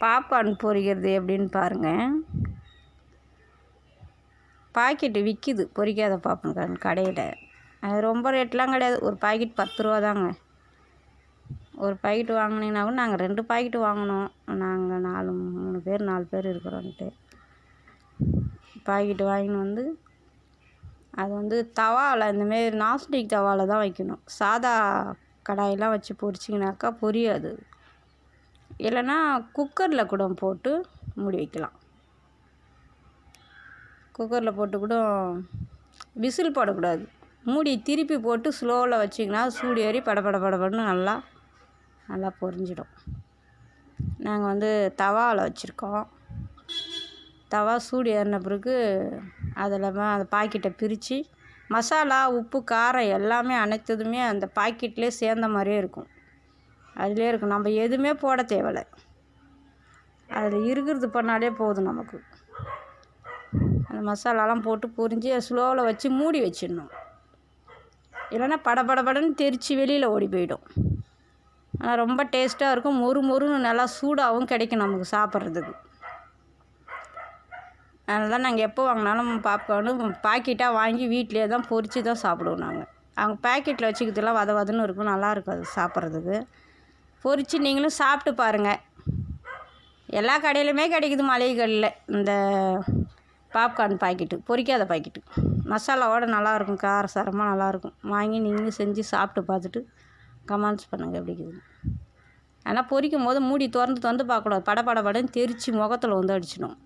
Popcorn பொரிக்கிறது எப்படின்னு பாருங்கள் packet விற்கிது பொரிக்காத பாப்கார்ன் கடையில். அது ரொம்ப ரேட்லாம் கிடையாது ஒரு பாக்கெட் பத்து ரூபா தாங்க. ஒரு பாக்கெட் வாங்கினீங்கன்னா கூட நாங்கள் ரெண்டு பாக்கெட்டு வாங்கினோம். நாங்கள் நாலு மூணு பேர் நாலு பேர் இருக்கிறோன்ட்டு. பாக்கெட்டு வாங்கின்னு வந்து அது வந்து தவாவில் இந்தமாரி நாஸ்டிக் தவாவில் தான் வைக்கணும். சாதா கடாயெல்லாம் வச்சு பொரிச்சிங்கனாக்கா பொரியாது. இல்லைன்னா குக்கரில் கூட போட்டு மூடி வைக்கலாம். குக்கரில் போட்டு கூட விசில் போடக்கூடாது. மூடி திருப்பி போட்டு ஸ்லோவில் வச்சிங்கன்னா சூடு ஏறி பட பட படபடன்னு நல்லா நல்லா பொரிஞ்சிடும். நாங்கள் வந்து தவாவில் வச்சுருக்கோம். தவா சூடு ஏறின பிறகு அதில் அந்த பாக்கெட்டை பிரித்து மசாலா உப்பு காரம் எல்லாமே அனைத்ததுமே அந்த பாக்கெட்லேயே சேர்ந்த மாதிரியே இருக்கும். அதிலே இருக்கும் நம்ம எதுவுமே போட தேவையில்ல. அதில் இருக்கிறது பண்ணாலே போதும் நமக்கு. அந்த மசாலாலாம் போட்டு பொரிஞ்சு ஸ்லோவில் வச்சு மூடி வச்சிடணும். இல்லைன்னா படபடபடன்னு தெரித்து வெளியில் ஓடி போயிடும். ஆனால் ரொம்ப டேஸ்ட்டாக இருக்கும். மொறு மொறுன்னு நல்லா சூடாகவும் கிடைக்கும் நமக்கு சாப்பிட்றதுக்கு. அதனால தான் நாங்கள் எப்போ வாங்கினாலும் பாப்கார்னு பாக்கெட்டாக வாங்கி வீட்டிலே தான் பொறிச்சு தான் சாப்பிடுவோம் நாங்கள் அவங்க பேக்கெட்டில் வச்சுக்கிறதுலாம் வத வதன்னு இருக்கும். நல்லா இருக்காது சாப்பிட்றதுக்கு. பொரித்து நீங்களும் சாப்பிட்டு பாருங்கள் எல்லா கடையிலுமே கிடைக்குது மளிகை கடையில் இந்த பாப்கார்ன் பாக்கெட்டு பொரிக்காத பாக்கெட்டு மசாலாவோட நல்லாயிருக்கும் காரசாரமாக நல்லாயிருக்கும் வாங்கி நீங்களும் செஞ்சு சாப்பிட்டு பார்த்துட்டு கமெண்ட்ஸ் பண்ணுங்கள் எப்படிக்குது ஆனால் பொரிக்கும் போது மூடி திறந்து திறந்து பார்க்கக்கூடாது. பட படன்னு தெரித்து முகத்தில் வந்து அடிச்சிடும்.